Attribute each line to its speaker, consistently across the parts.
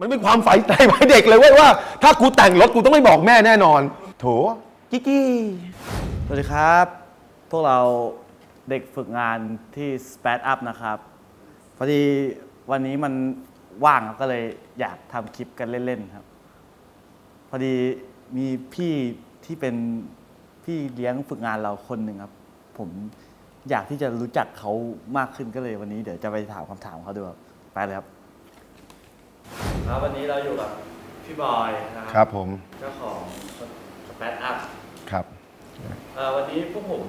Speaker 1: มันเป็นความฝันใจไว้เด็กเลยเว้ยว่า ถ้ากูแต่งรถกูต้องไม่บอกแม่แน่นอน โถกิ๊กกี้
Speaker 2: สวัสดีครับ พวกเราเด็กฝึกงานที่ Spad Up นะครับ พอดีวันนี้มันว่างครับก็เลยอยากทำคลิปกันเล่น ๆ ครับ พอดีมีพี่ที่เป็นพี่เลี้ยงฝึกงานเราคนหนึ่งครับ ผมอยากที่จะรู้จักเขามากขึ้นก็เลยวันนี้เดี๋ยวจะไปถามคำถามเขาดูครับไปเลยครับ ครับวันนี้เราอยู่กับพี่บอยนะค
Speaker 1: ครับรับผม
Speaker 2: เจ้าของ Spad Up
Speaker 1: ครับ
Speaker 2: เอ่อวันนี้พวกผม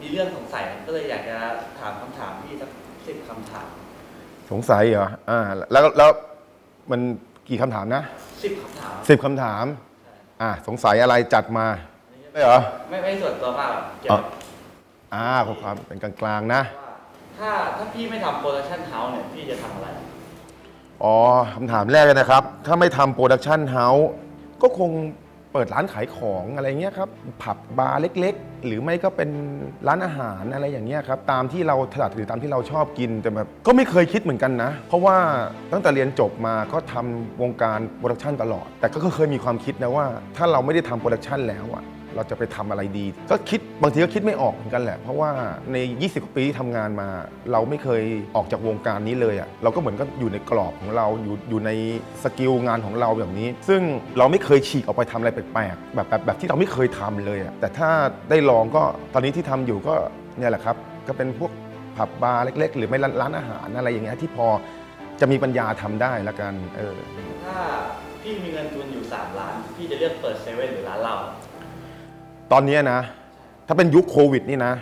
Speaker 2: มีเรื่องสงสัยก็เลยอยากจะถามคำถามพี่สักสิบคำถาม
Speaker 1: สงสัยเหรออ่าแล้วแล้วมันกี่คำถามนะ
Speaker 2: สิบคำถาม
Speaker 1: สิบคำถาม อ่าสงสัยอะไรจัดมาไม่เหรอ
Speaker 2: ไม่ไม่ส่วนตัวมากหรอกเกี่ยวกับ
Speaker 1: อ่าขอความเป็นกลางๆนะ
Speaker 2: ว่าถ้าถ้าพี่ไม่ทำโปรดักชันเฮาส์เนี่ยพี่จะทำอะไร
Speaker 1: อ๋อคำถามแรกเลยนะครับ ถ้าไม่ทำโปรดักชันเฮาส์ก็คงเปิดร้านขายของอะไรเงี้ยครับ ผับบาร์เล็ก ๆ หรือไม่ก็เป็นร้านอาหารอะไรอย่างเงี้ยครับ ตามที่เราถนัดหรือตามที่เราชอบกินแต่แบบก็ไม่เคยคิดเหมือนกันนะ เพราะว่าตั้งแต่เรียนจบมาก็ทำวงการโปรดักชันตลอด แต่ก็เคยมีความคิดนะว่า ถ้าเราไม่ได้ทำโปรดักชันแล้วอะ เราจะไปทำอะไรดี ก็คิดบางทีก็คิดไม่ออกเหมือนกันแหละ เพราะว่าใน 20กว่าปีที่ทำงานมา เราไม่เคยออกจากวงการนี้เลยอะ่ะเราก็เหมือนก็อยู่ในกรอบของเราอยู่อยู่ในสกิลงานของเราแบบนี้ ซึ่งเราไม่เคยฉีกออกไปทำอะไรแปลกๆแบบแบบแบบที่เราไม่เคยทำเลยอะ่ะแต่ถ้าได้ลองก็ตอนนี้ที่ทำอยู่ก็เนี่ยแหละครับ ก็เป็นพวกผับบาร์เล็ก ๆ หรือไม่ร้านร้านอาหารอะไรอย่างเงี้ยที่พอจะมีปัญญาทำได้ละกันเออ
Speaker 2: ถ้าพี่มีเงินทุนอยู่ 3 ล้าน พี่จะเลือกเปิดเซเว่นหรือร้านเหล้า
Speaker 1: ตอนเนี้ยนะ ถ้าเป็นยุคโควิดนี่นะ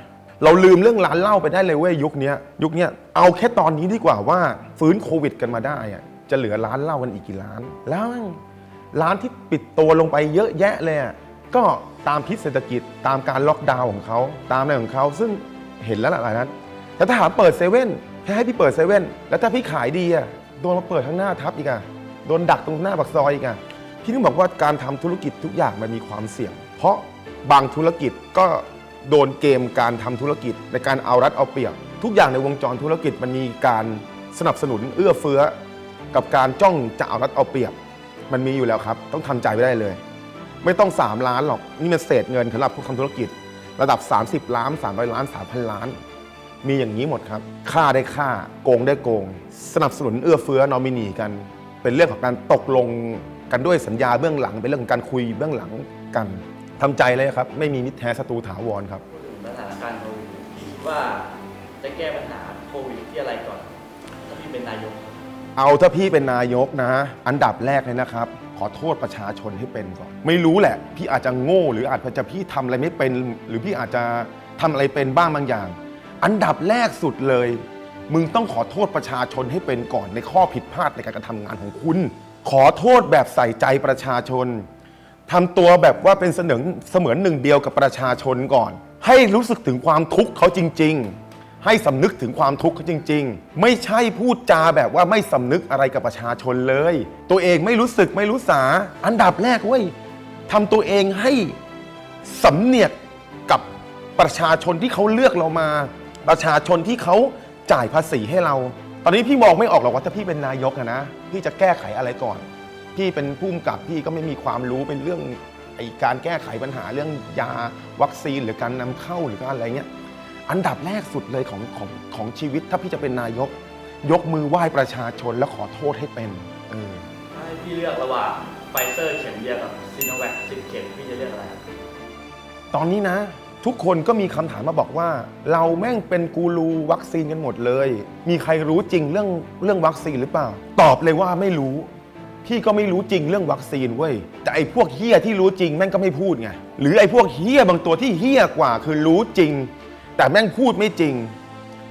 Speaker 1: เราลืมเรื่องร้านเหล้าไปได้เลยเว้ยยุคเนี้ยยุคเนี้ยเอาแค่ตอนนี้ดีกว่าว่าฟื้นโควิดกันมาได้อะจะเหลือร้านเหล้ากันอีกกี่ร้าน แล้วร้านที่ปิดตัวลงไปเยอะแยะเลยอะก็ตามพิษเศรษฐกิจตามการล็อกดาวน์ของเขาตามอะไรของเขาซึ่งเห็นแล้วหลายนั้น แต่ถ้าถามเปิดเซเว่นแค่ให้พี่เปิดเซเว่นแล้วถ้าพี่ขายดีอะโดนมาเปิดข้างหน้าทับอีกอะโดนดักตรงหน้าปากซอยอีกอะพี่ต้องบอกว่าการทำธุรกิจทุกอย่างมันมีความเสี่ยง เพราะ บางธุรกิจก็โดนเกมการทำธุรกิจในการเอารัดเอาเปรียบ ทุกอย่างในวงจรธุรกิจมันมีการสนับสนุนเอื้อเฟื้อ กับการจ้องจะเอารัดเอาเปรียบ มันมีอยู่แล้วครับ ต้องทำใจไว้ได้เลย ไม่ต้อง 3 ล้านหรอก นี่มันเศษเงินสำหรับผู้ทำธุรกิจ ระดับ 30 ล้าน 300 ล้าน 3,000 ล้าน มีอย่างนี้หมดครับค่าได้ค่าโกงได้โกง สนับสนุนเอื้อเฟื้อนอมินีกัน เป็นเรื่องของการตกลงกันด้วยสัญญาเบื้องหลัง เป็นเรื่องของการคุยเบื้องหลังกัน ทำใจเลยครับ ไม่มีมิตรแท้ศัตรูถาวรครับ
Speaker 2: พูดถึงสถานการณ์โควิดพี่คิดว่าจะแก้ปัญหาโควิดที่อะไรก่อนถ้าพี่เป็นนายก
Speaker 1: เอาถ้าพี่เป็นนายกนะ อันดับแรกเลยนะครับ ขอโทษประชาชนให้เป็นก่อน ไม่รู้แหละ พี่อาจจะโง่ หรืออาจจะพี่ทำอะไรไม่เป็น หรือพี่อาจจะทำอะไรเป็นบ้างบางอย่าง อันดับแรกสุดเลย มึงต้องขอโทษประชาชนให้เป็นก่อนในข้อผิดพลาดในการกระทำงานของคุณ ขอโทษแบบใส่ใจประชาชน ทำตัวแบบว่าเป็นเสมือนเสมือนหนึ่งเดียวกับประชาชนก่อน ให้รู้สึกถึงความทุกข์เขาจริง ๆ ให้สำนึกถึงความทุกข์เขาจริง ๆ ไม่ใช่พูดจาแบบว่าไม่สำนึกอะไรกับประชาชนเลย ตัวเองไม่รู้สึกไม่รู้สา อันดับแรกเว้ยทำตัวเองให้สำเนียกกับประชาชนที่เขาเลือกเรามา ประชาชนที่เขาจ่ายภาษีให้เรา ตอนนี้พี่มองไม่ออกหรอกว่าถ้าพี่เป็นนายกอะนะพี่จะแก้ไขอะไรก่อน พี่เป็นผู้กำกับพี่ก็ไม่มีความรู้เป็นเรื่องไอการแก้ไขปัญหาเรื่องยาวัคซีนหรือการนำเข้าหรือการอะไรเงี้ยอันดับแรกสุดเลยของของของชีวิตถ้าพี่จะเป็นนายก ยกมือไหว้ประชาชนแล้วขอโทษให้เป็นเออ
Speaker 2: ถ้าให้พี่เลือกระหว่างไฟเซอร์เข็มเดียวกับซีโนแวคสิบเข็มพี่จะเลือกอะไรครับ
Speaker 1: ตอนนี้นะ ทุกคนก็มีคำถามมาบอกว่า เราแม่งเป็นกูรูวัคซีนกันหมดเลย มีใครรู้จริงเรื่องเรื่องวัคซีนหรือเปล่า ตอบเลยว่าไม่รู้ พี่ก็ไม่รู้จริงเรื่องวัคซีนเว้ยแต่ไอ้พวกเฮี้ยที่รู้จริงแม่งก็ไม่พูดไงหรือไอ้พวกเฮี้ยบางตัวที่เฮี้ยกว่าคือรู้จริง แต่แม่งพูดไม่จริง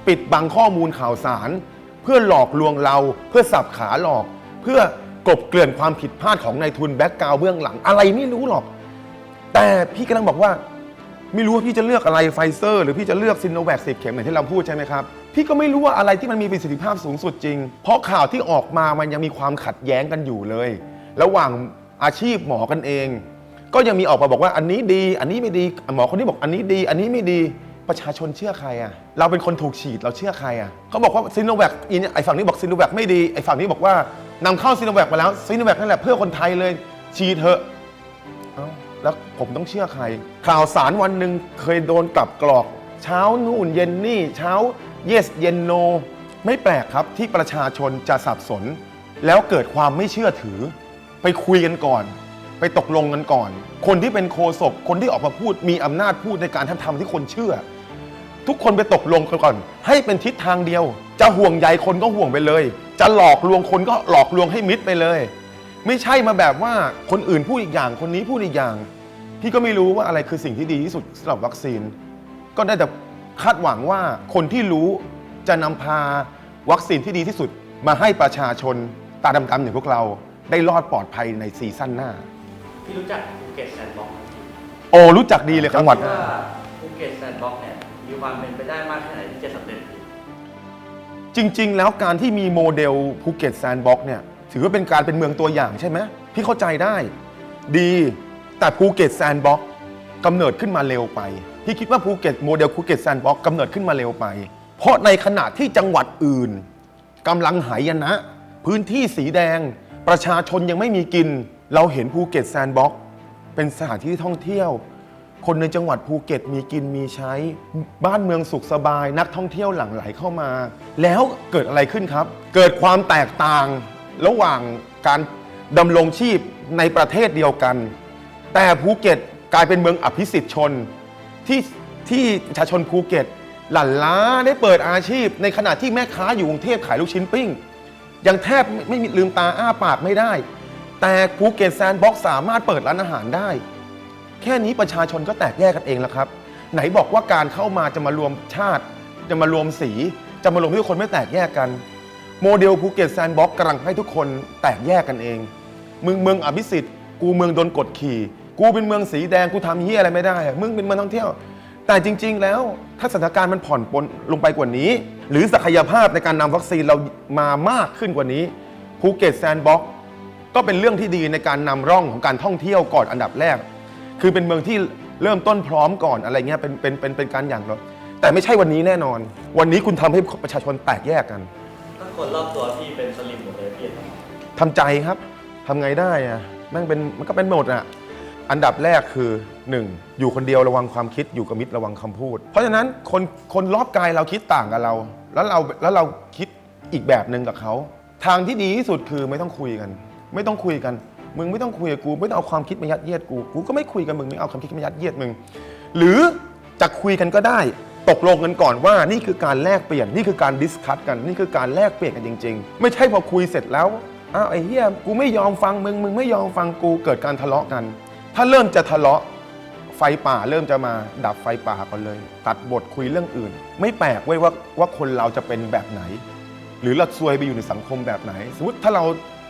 Speaker 1: ปิดบังข้อมูลข่าวสาร เพื่อหลอกลวงเราเพื่อสับขาหลอก เพื่อกบเกลื่อนความผิดพลาดของนายทุนแบ็กกราวเบื้องหลัง อะไรไม่รู้หรอก แต่พี่กำลังบอกว่า ไม่รู้ว่าพี่จะเลือกอะไรไฟเซอร์ หรือพี่จะเลือกซินโนแวคสิบเข็มอย่างที่เราพูดใช่ไหมครับ พี่ก็ไม่รู้ว่าอะไรที่มันมีประสิทธิภาพสูงสุดจริง เพราะข่าวที่ออกมามันยังมีความขัดแย้งกันอยู่เลย ระหว่างอาชีพหมอกันเอง ก็ยังมีออกมาบอกว่าอันนี้ดี อันนี้ไม่ดีหมอคนนี้บอกอันนี้ดี อันนี้ไม่ดีประชาชนเชื่อใครอะ เราเป็นคนถูกฉีดเราเชื่อใครอะเขาบอกว่าซิโนแวคไอ้ฝั่งนี้บอกซิโนแวคไม่ดีไอ้ฝั่งนี้บอกว่านำเข้าซีโนแวคมาแล้วซีโนแวคนั่นแหละเพื่อคนไทยเลยฉีดเถอะเอาแล้วผมต้องเชื่อใคร ข่าวสารวันหนึ่งเคยโดนกลับกรอก เช้านู่นเย็นนี่เช้า yes เย็น no ไม่แปลกครับที่ประชาชนจะสับสน แล้วเกิดความไม่เชื่อถือ ไปคุยกันก่อน ไปตกลงกันก่อน คนที่เป็นโคศกคนที่ออกมาพูดมีอำนาจพูดในการทำทำที่คนเชื่อ ทุกคนไปตกลงกันก่อน ให้เป็นทิศทางเดียว จะห่วงใยคนก็ห่วงไปเลย จะหลอกลวงคนก็หลอกลวงให้มิดไปเลย ไม่ใช่มาแบบว่าคนอื่นพูดอีกอย่างคนนี้พูดอีกอย่าง พี่ก็ไม่รู้ว่าอะไรคือสิ่งที่ดีที่สุดสำหรับวัคซีน ก็ได้แต่ คาดหวังว่าคนที่รู้จะนำพาวัคซีนที่ดีที่สุด มาให้ประชาชนตาดำๆอย่างพวกเราได้รอดปลอดภัยในซีซั่นหน้า
Speaker 3: พี่รู้จักภูเก็ตแซนด์บ็อกซ์ไหม
Speaker 1: โอ้รู้จักดีเลยครับจังหวัด
Speaker 3: คิว่าภูเก็ตแซนด์บ็อกซ์เนี่ยมีความเป็นไปได้มากแค่ไหนที่จะสำเร็จ
Speaker 1: จริง ๆ แล้วการที่มีโมเดลภูเก็ตแซนด์บ็อกเนี่ยถือว่าเป็นการเป็นเมืองตัวอย่างใช่ไหมพี่เข้าใจได้ ดีแต่ภูเก็ตแซนด์บ็อกกำเนิดขึ้นมาเร็วไป พี่คิดว่าภูเก็ตโมเดลภูเก็ตแซนด์บ็อกกำเนิดขึ้นมาเร็วไป เพราะในขณะที่จังหวัดอื่นกำลังหายนะ พื้นที่สีแดง ประชาชนยังไม่มีกิน เราเห็นภูเก็ตแซนด์บ็อกเป็นสถานที่ท่องเที่ยว คนในจังหวัดภูเก็ตมีกินมีใช้ บ้านเมืองสุขสบาย นักท่องเที่ยวหลั่งไหลเข้ามา แล้วเกิดอะไรขึ้นครับ เกิดความแตกต่างระหว่างการดำรงชีพในประเทศเดียวกัน แต่ภูเก็ตกลายเป็นเมืองอภิสิทธิชน ที่ที่ประชาชนภูเก็ต หลั่นล้าได้เปิดอาชีพ ในขณะที่แม่ค้าอยู่กรุงเทพขายลูกชิ้นปิ้ง ยังแทบไม่ไม่มีลืมตาอ้าปากไม่ได้ แต่ภูเก็ตแซนด์บ็อกซ์สามารถเปิดร้านอาหารได้ แค่นี้ประชาชนก็แตกแยกกันเองแล้วครับ ไหนบอกว่าการเข้ามาจะมารวมชาติ จะมารวมสี จะมารวมให้ทุกคนไม่แตกแยกกัน โมเดลภูเก็ตแซนด์บ็อกซ์กำลังให้ทุกคนแตกแยกกันเอง มึงเมืองอภิสิทธิ์กูเมืองโดนกดขี่ กูเป็นเมืองสีแดงกูทำเฮียอะไรไม่ได้อะมึงเป็นเมืองท่องเที่ยว แต่จริง ๆ แล้วถ้าสถานการณ์มันผ่อนปลนลงไปกว่านี้ หรือศักยภาพในการนำวัคซีนเรามามากขึ้นกว่านี้ภูเก็ตแซนด์บ็อกซ์ก็เป็นเรื่องที่ดีในการนำร่องของการท่องเที่ยวก่อนอันดับแรก คือเป็นเมืองที่เริ่มต้นพร้อมก่อนอะไรเงี้ยเป็นเป็นเป็นเป็นการอย่างเราแต่ไม่ใช่วันนี้แน่นอน วันนี้คุณทำให้ประชาชนแตกแยกกัน
Speaker 3: ถ้าคนรอบตัวพี่เป็นสลิมหมดเลยพี่จะทำไง
Speaker 1: ทำใจครับทำไงได้อะแม่งเป็นมันก็เป็นหมดอะ อันดับแรกคือ 1. อยู่คนเดียวระวังความคิดอยู่กับมิตรระวังคำพูด เพราะฉะนั้นคนคนรอบกายเราคิดต่างกับเรา แล้วเราแล้วเราคิดอีกแบบหนึ่งกับเขาทางที่ดีที่สุดคือไม่ต้องคุยกัน ไม่ต้องคุยกัน มึงไม่ต้องคุยกับกู ไม่ต้องเอาความคิดมายัดเยียดกูกูก็ไม่คุยกับมึงไม่เอาความคิดมายัดเยียดมึงหรือจะคุยกันก็ได้ ตกลงกันก่อนว่านี่คือการแลกเปลี่ยนนี่คือการดิสคัตกันนี่คือการแลกเปลี่ยนกันจริง ๆ ไม่ใช่พอคุยเสร็จแล้วอ้าวไอ้เหี้ยกูไม่ยอมฟังมึงมึงไม่ยอมฟังกูเกิดการทะเลาะกัน ถ้าเริ่มจะทะเลาะไฟป่าเริ่มจะมาดับไฟป่าก่อนเลย ตัดบทคุยเรื่องอื่น ไม่แปลกเว้ยว่าว่าคนเราจะเป็นแบบไหน หรือเราซวยไปอยู่ในสังคมแบบไหน สมมติถ้าเรา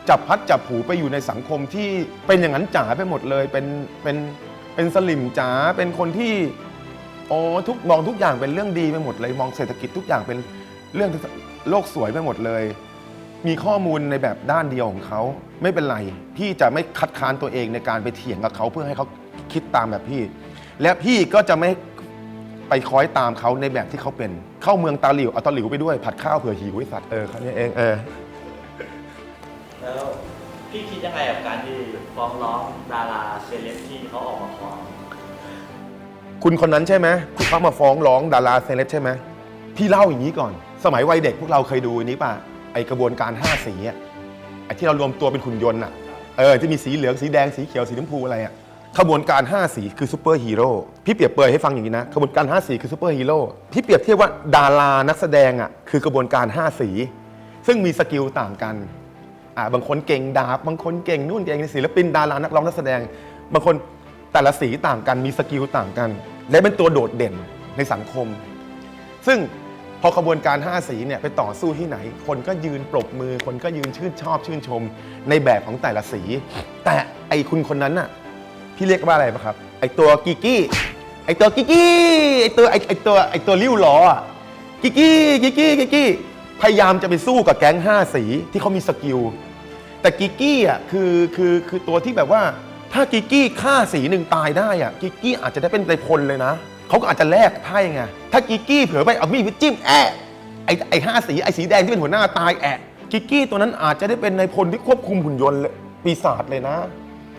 Speaker 1: จับพัดจับผูไปอยู่ในสังคมที่เป็นอย่างนั้นจ๋าไปหมดเลย เป็นเป็นเป็นสลิมจ๋าเป็นคนที่อ๋อทุกมองทุกอย่างเป็นเรื่องดีไปหมดเลย มองเศรษฐกิจทุกอย่างเป็นเรื่องโลกสวยไปหมดเลย มีข้อมูลในแบบด้านเดียวของเขาไม่เป็นไร พี่จะไม่คัดค้านตัวเองในการไปเถียงกับเขาเพื่อให้เขาคิดตามแบบพี่ และพี่ก็จะไม่ไปคอยตามเขาในแบบที่เขาเป็น เข้าเมืองตาหลิวเอาตาหลิวไปด้วยผัดข้าวเผื่อหิวไอ้สัตว์เออแค่นี้เองเออ
Speaker 3: แล้วพี่คิดยังไงกับการที่ฟ้องร้องดาราเซเลบที่เขาออกมาฟ้อง
Speaker 1: คุณคนนั้นใช่ไหมที่เขามาฟ้องร้องดาราเซเลบใช่ไหมพี่เล่าอย่างนี้ก่อน สมัยวัยเด็กพวกเราเคยดูอันนี้ป่ะไอ กระบวนการ5สีอะไอที่เรารวมตัวเป็นหุ่นยนต์อะเออที่มีสีเหลืองสีแดงสีเขียวสีชมพูอะไรอะขบวนการ5สีคือซูเปอร์ฮีโร่พี่เปรียบเปรยให้ฟังอย่างนี้นะขบวนการ5สีคือซูเปอร์ฮีโร่พี่เปรียบเทียบว่าดารานักแสดงอะคือกระบวนการ5สี ซึ่งมีสกิลต่างกันอ่าบางคนเก่งดาบบางคนเก่งนู่นเก่งศิลปินดารานักร้องนักแสดง บางคนแต่ละสีต่างกันมีสกิลต่างกัน และเป็นตัวโดดเด่นในสังคม ซึ่ง พอขบวนการ 5 สีเนี่ยไปต่อสู้ที่ไหน คนก็ยืนปรบมือ คนก็ยืนชื่นชอบชื่นชมในแบบของแต่ละสี แต่ไอคุณคนนั้นน่ะพี่เรียกว่าอะไรปะครับ ไอตัวกิกกี้ไอตัวกิกกี้ไอตัวไอไอตัวไอตัวริ้วล้ออะกิกกี้กิกกี้กิกกี้พยายามจะไปสู้กับแก๊ง 5 สีที่เขามีสกิลแต่กิกกี้อะคือคือคือตัวที่แบบว่า ถ้ากิกกี้ฆ่าสีหนึ่งตายได้อะกิกกี้อาจจะได้เป็นในพลเลยนะ เขาก็อาจจะแลกไพ่ไง ถ้ากิกกี้เผื่อไปเอามีดไปจิ้มแอะไอไอห้าสีไอสีแดงที่เป็นหัวหน้าตายแอะกิกกี้ตัวนั้นอาจจะได้เป็นในายพลที่ควบคุมหุ่นยนต์เลยปีศาจเลยนะ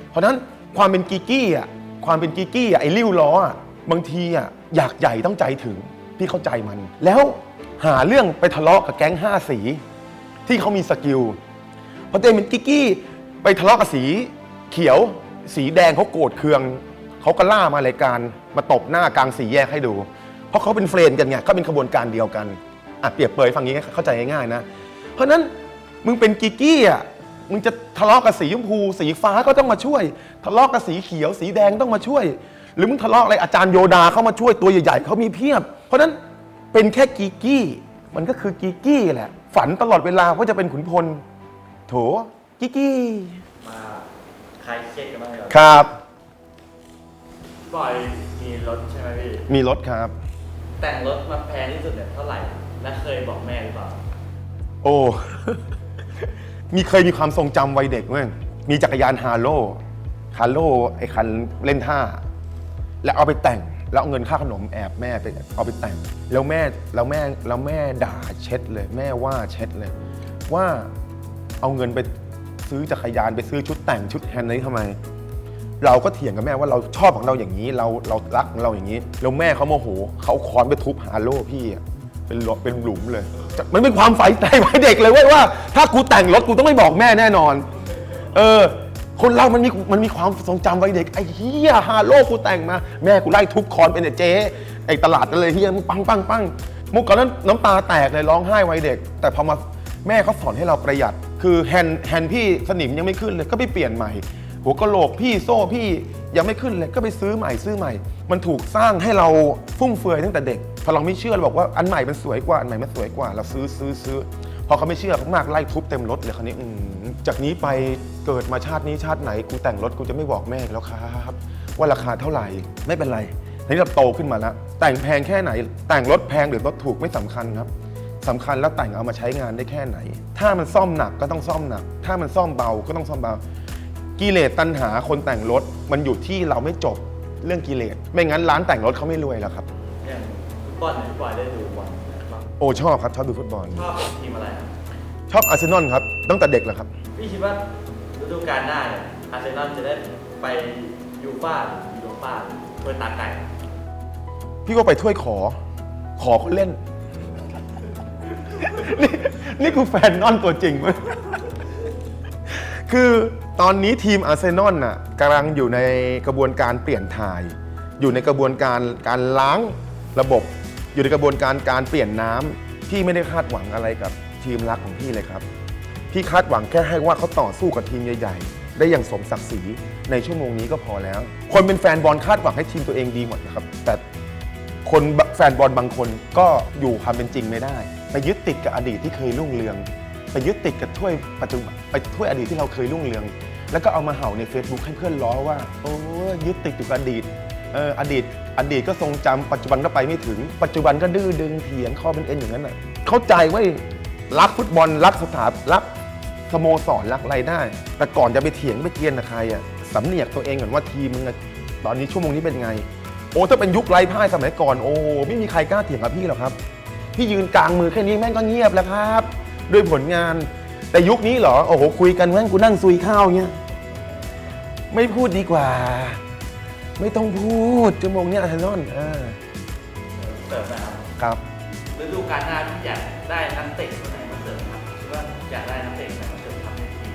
Speaker 1: เพราะฉะนั้นความเป็นกิกกี้อะความเป็นกิกกี้อะไอ้ริ้วล้ออะบางทีอะอยากใหญ่ต้องใจถึงพี่เข้าใจมัน แล้วหาเรื่องไปทะเลาะกับแก๊งห้าสี ที่เขามีสกิลพอตัวเองเป็นกิกกี้ไปทะเลาะกับสีเขียว สีแดงเขาโกรธเคือง เขาก็ล่ามารายการมาตบหน้ากลางสีแยกให้ดู เพราะเขาเป็นเฟรนด์กันไงเขาเป็นขบวนการเดียวกันอะเปรียบเปรยฟังนี้เข้าใจง่ายๆนะ เพราะฉะนั้นมึงเป็นกิกกี้อะมึงจะทะเลาะกับสีชมพู สีฟ้าก็ต้องมาช่วย ทะเลาะกับสีเขียว สีแดงต้องมาช่วย หรือมึงทะเลาะอะไรอาจารย์โยดาเข้ามาช่วยตัวใหญ่ๆเขามีเพียบ เพราะฉะนั้นเป็นแค่กิกกี้ มันก็คือกิกกี้แหละ ฝันตลอดเวลาว่าจะเป็นขุนพล โถกิกกี้
Speaker 3: มาคลายเครียดกันบ้างเลย
Speaker 1: ครับ
Speaker 3: พี่บอยมีรถใช่ไหมพี่
Speaker 1: มีรถครับ
Speaker 3: แต่งรถมาแพงที่สุดเนี่ยเท่าไหร่ และเคยบอกแม่หรือเปล่า
Speaker 1: โอ้ มีเคยมีความทรงจำวัยเด็กเว้ยมีจักรยานฮาโลฮาโลไอ้คันเล่นท่า แล้วเอาไปแต่ง แล้วเอาเงินค่าขนมแอบแม่ไปเอาไปแต่ง แล้วแม่แล้วแม่แล้วแม่ด่าเช็ดเลย แม่ว่าเช็ดเลย ว่าเอาเงินไปซื้อจักรยานไปซื้อชุดแต่งชุดแฮนด์นี้ทำไม เราก็เถียงกับแม่ว่าเราชอบของเราอย่างนี้ เราเรารักของเราอย่างนี้ แล้วแม่เขาโมโหเขาเอาค้อนไปทุบฮาโลพี่อะเป็นหลเป็นหลุมเลย มันเป็นความใฝ่ใจไว้เด็กเลยเว้ยว่า ถ้ากูแต่งรถกูต้องไม่บอกแม่แน่นอน เออ คนเรามันมีมันมีความทรงจำไว้เด็กไอ้เฮียฮาโลกูแต่งมา แม่กูไล่ทุบคอนเป็นไอ้เจ๊ไอ้ตลาดนั่นเลยเฮียมึงปังปังปังมุกก่อนนั้นน้ำตาแตกเลยร้องไห้ไว้เด็ก แต่พอมาแม่เขาสอนให้เราประหยัด คือแฮนด์แฮนด์พี่สนิมยังไม่ขึ้นเลยก็ไปเปลี่ยนใหม่ หัวกะโหลกพี่โซ่พี่ยังไม่ขึ้นเลยก็ไปซื้อใหม่ซื้อใหม่ มันถูกสร้างให้เราฟุ่มเฟือยตั้งแต่เด็กพอเราไม่เชื่อเราบอกว่าอันใหม่มันสวยกว่าอันใหม่มันสวยกว่า เราซื้อซื้อซื้อพอเขาไม่เชื่อมากไล่ทุบเต็มรถเลยคราวนี้อืมจากนี้ไปเกิดมาชาตินี้ชาติไหนกูแต่งรถกูจะไม่บอกแม่แล้วครับ ว่าราคาเท่าไหร่ไม่เป็นไรทีนี้เราโตขึ้นมาแล้ว แต่งแพงแค่ไหน แต่งรถแพงหรือรถถูกไม่สำคัญครับสำคัญแล้วแต่งเอามาใช้งานได้แค่ไหน ถ้ามันซ่อมหนักก็ต้องซ่อมหนัก ถ้ามันซ่อมเบาก็ต้องซ่อมเบา กิเลสตัณหาคนแต่งรถมันอยู่ที่เราไม่จบเรื่องกิเลสไม่งั้นร้านแต่งรถเขาไม่รวยแล้วครับ
Speaker 3: อย่างฟุตบอลเนี่ยพี่บอยได้ดูบอลบ้าง
Speaker 1: โอ้ชอบครับชอบดูฟุตบอล
Speaker 3: ชอบทีมอะไรครับ
Speaker 1: ชอบอาร์เซนอลครับตั้งแต่เด็กแล้วครับ
Speaker 3: พี่คิดว่าฤดูกาลหน้าเนี่ยอาร์เซนอลจะได้ไปยูฟ่าหรือยูโรป้าเพื่อตาไก่
Speaker 1: พี่ก็ไปถ้วยขอ ขอเขาเล่น นี่นี่คือแฟนนอนตัวจริงมั้ย คือตอนนี้ทีมอาร์เซนอลน่ะกำลังอยู่ในกระบวนการเปลี่ยนถ่าย อยู่ในกระบวนการการล้างระบบ อยู่ในกระบวนการการเปลี่ยนน้ำพี่ไม่ได้คาดหวังอะไรกับทีมรักของพี่เลยครับ พี่คาดหวังแค่ให้ว่าเขาต่อสู้กับทีมใหญ่ ๆ ได้อย่างสมศักดิ์ศรีในชั่วโมงนี้ก็พอแล้ว คนเป็นแฟนบอลคาดหวังให้ทีมตัวเองดีหมดนะครับ แต่คนแฟนบอลบางคนก็อยู่ความเป็นจริงไม่ได้ ไปยึดติดกับอดีตที่เคยรุ่งเรือง ไปยึดติดกับถ้วยปัจจุบันไปถ้วยอดีตที่เราเคยรุ่งเรือง แล้วก็เอามาเห่าใน Facebook ให้เพื่อนล้อว่า โอ้ยึดติดอยู่กับอดีตเอออดีต อดีตก็ทรงจำปัจจุบันก็ไปไม่ถึง ปัจจุบันก็ดื้อดึงเถียงคอเป็นเอ็นอย่างนั้นน่ะเข้าใจไว้ยรักฟุตบอลรักสถารักสโมสรรักอะไรได้ แต่ก่อนจะไปเถียงไปเกรียนกับใครอะสำเนียกตัวเองก่อนว่าทีมมึงอะตอนนี้ชั่วโมงนี้เป็นไง โอ้ถ้าเป็นยุคไร้พ่ายสมัยก่อนโอ้ไม่มีใครกล้าเถียงกับพี่หรอกครับ พี่ยืนกลางมือแค่นี้แม่งก็เงียบแล้วครับ ด้วยผลงาน แต่ยุคนี้เหรอ โอ้โห คุยกันแม่งกูนั่งซุยข้าวเงี้ย ไม่พูดดีกว่า ไม่ต้องพูดชั่วโมงเนี้ยอาร์เซนอลอ่า
Speaker 3: เสริมนะครับ
Speaker 1: ครับ
Speaker 3: ฤดูกาลหน้าพี่อยากได้นักเตะคนไหนมาเสริมครับคิดว่าอยากได้นักเตะคนไหนมาเสริมทัพในทีม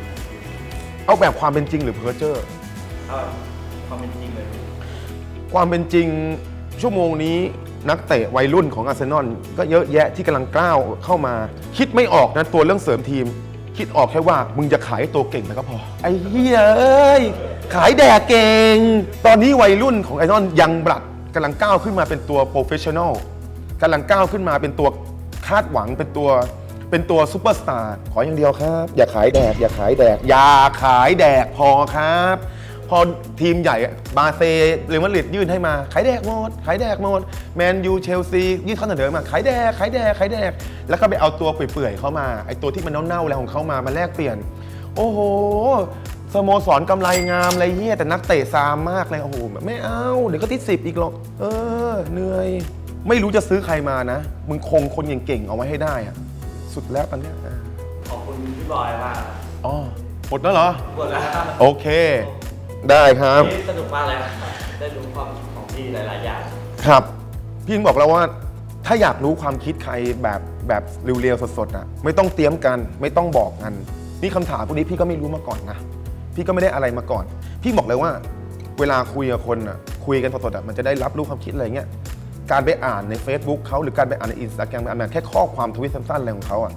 Speaker 1: เอาแบบความเป็นจริงหรือเพอร์เจอร์
Speaker 3: เอาแบบความเป็นจริงเลยพี่
Speaker 1: ความเป็นจริงชั่วโมงนี้ นักเตะวัยรุ่นของอาร์เซนอลก็เยอะแยะที่กำลังกล้าวเข้ามา คิดไม่ออกนะตัวเรื่องเสริมทีม คิดออกแค่ว่ามึงจะขายตัวเก่งไปก็พอ ไอ้เฮียเอ้ยขายแดกเก่ง ตอนนี้วัยรุ่นของอาร์เซนอลยังบลัดกำลังก้าวขึ้นมาเป็นตัวโปรเฟชชั่นอลกำลังก้าวขึ้นมาเป็นตัวคาดหวังเป็นตัวเป็นตัวซูเปอร์สตาร์ขออย่างเดียวครับ อย่าขายแดก อย่าขายแดก อย่าขายแดกพอครับ พอทีมใหญ่อะบาร์เซเรอัลมาดริดยื่นให้มาขายแดกหมดขายแดกหมดแมนยูเชลซียื่นข้อเสนอมาขายแดกขายแดกขายแดก แล้วก็ไปเอาตัวเปื่อยๆเข้ามาไอตัวที่มันเน่าๆแล้วของเขามามาแลกเปลี่ยน โอ้โหสโมสรกำไรงามอะไรเงี้ยแต่นักเตะซามมากเลยโอ้โหแบบไม่เอาเดี๋ยวก็ที่สิบอีกหรอกเออเหนื่อย ไม่รู้จะซื้อใครมานะ มึงคงคนเก่งๆเอาไว้ให้ได้อะสุดแล้วตอนเนี้ยอ่า
Speaker 3: ขอบคุณพี่บอยมากครับ
Speaker 1: อ๋อหมดแล้วเหรอ
Speaker 3: หมดแล้วครับ
Speaker 1: โอเค ได้ครับ
Speaker 3: นี่สนุกมากเลยครับได้รู้ความคิดของพี่หลาย ๆ อย่าง
Speaker 1: ครับ พี่ถึงบอกแล้วว่าถ้าอยากรู้ความคิดใครแบบแบบเรียวๆสดๆอะไม่ต้องเตรียมกันไม่ต้องบอกกันนี่คำถามพวกนี้พี่ก็ไม่รู้มาก่อนนะพี่ก็ไม่ได้อะไรมาก่อน พี่บอกเลยว่า เวลาคุยกับคนอะคุยกันสดๆอะมันจะได้รับรู้ความคิดอะไรเงี้ยการไปอ่านใน Facebook เขาหรือการไปอ่านในอินสตาแกรมอ่านแค่ข้อความทวิตสั้นๆอะไรของเขาอะ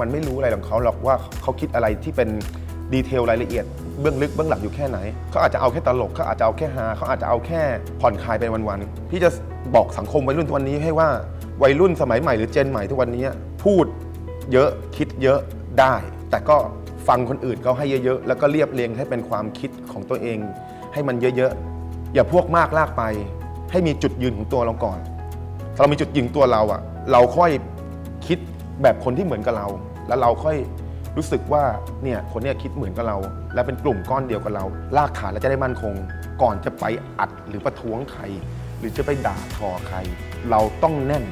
Speaker 1: มันไม่รู้อะไรของเขาหรอกว่าเขาคิดอะไรที่เป็นดีเทลรายละเอียด เบื้องลึกเบื้องหลังอยู่แค่ไหน เขาอาจจะเอาแค่ตลกเขาอาจจะเอาแค่ฮาเขาอาจจะเอาแค่ผ่อนคลายไปวันๆพี่จะบอกสังคมวัยรุ่นทุกวันนี้ให้ว่าวัยรุ่นสมัยใหม่หรือเจนใหม่ทุกวันนี้พูดเยอะคิดเยอะได้ แต่ก็ฟังคนอื่นเขาให้เยอะๆแล้วก็เรียบเรียงให้เป็นความคิดของตัวเอง ให้มันเยอะๆอย่าพวกมากลากไป ให้มีจุดยืนของตัวเราก่อนถ้าเรามีจุดยืนตัวเราอะเราค่อยคิดแบบคนที่เหมือนกับเรา แล้วเราค่อย รู้สึกว่าเนี่ยคนเนี้ยคิดเหมือนกับเรา และเป็นกลุ่มก้อนเดียวกับเราลากฐานแล้วจะได้มั่นคง ก่อนจะไปอัดหรือประท้วงใคร หรือจะไปด่าทอใคร เราต้องแน่น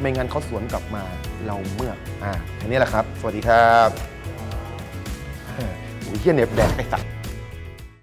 Speaker 1: ไม่งั้นเขาสวนกลับมาเราเมื่อกอ่าแค่นี้แหละครับ สวัสดีครับโอ้ยเฮียเน็บแดงไอ้สัตว์